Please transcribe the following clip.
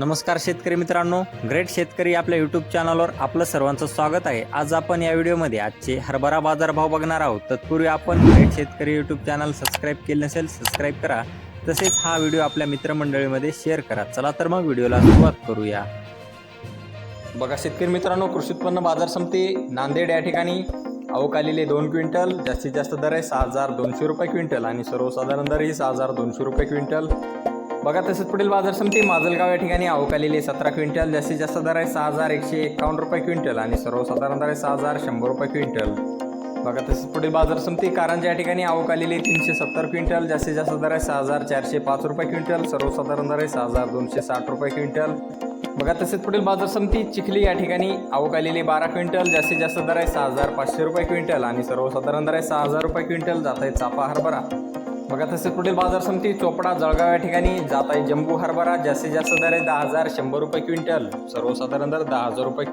नमस्कार शेतकरी मित्रांनो ग्रेट शेतकरी आपल्या यूट्यूब चॅनलवर आपलं सर्वांचं स्वागत आहे. आज आपण या व्हिडिओमध्ये आजचे हरभरा बाजारभाव बघणार आहोत. तत्पूर्वी आपण ग्रेट शेतकरी यूट्यूब चॅनल सबस्क्राईब केले नसेल सबस्क्राईब करा. तसेच हा व्हिडिओ आपल्या मित्रमंडळीमध्ये शेअर करा. चला तर मग व्हिडिओला सुरुवात करूया. बघा शेतकरी मित्रांनो कृषी उत्पन्न बाजार समिती नांदेड या ठिकाणी अवकालीले दोन क्विंटल. जास्तीत जास्त दर आहे सहा हजार दोनशे रुपये क्विंटल आणि सर्वसाधारण दरही सहा हजार दोनशे रुपये क्विंटल. बघा तसेच पुढील बाजार समिती माजलगाव या ठिकाणी अवकालेली सतरा क्विंटल जास्तीत जास्त दर आहे सहा हजार एकशे एकावन्न रुपये क्विंटल आणि सर्वसाधारण दर आहे सहा हजार शंभर रुपये क्विंटल. बघा तसेच पुढील बाजार समिती कारंजा या ठिकाणी अवकालेले तीनशे सत्तर क्विंटल जास्तीत जास्त दर आहे सहा हजार चारशे पाच रुपये क्विंटल सर्वसाधारण दर आहे सहा हजार दोनशे साठ रुपये क्विंटल. बघा तसेच पुढील बाजार समिती चिखली या ठिकाणी अवकालेली बारा क्विंटल जास्तीत जास्त दर आहे सहा हजार पाचशे रुपये क्विंटल आणि सर्वसाधारण दर आहे सहा हजार रुपये क्विंटल. जात आहे चापा हरभरा. बघा तसेच पुढील बाजार समिती चोपडा जळगाव या ठिकाणी जात आहे. जम्बू हरभरा जास्तीत जास्त दर आहे दहा हजार शंभर रुपये क्विंटल. सर्वसाधारण दर दहा हजार रुपये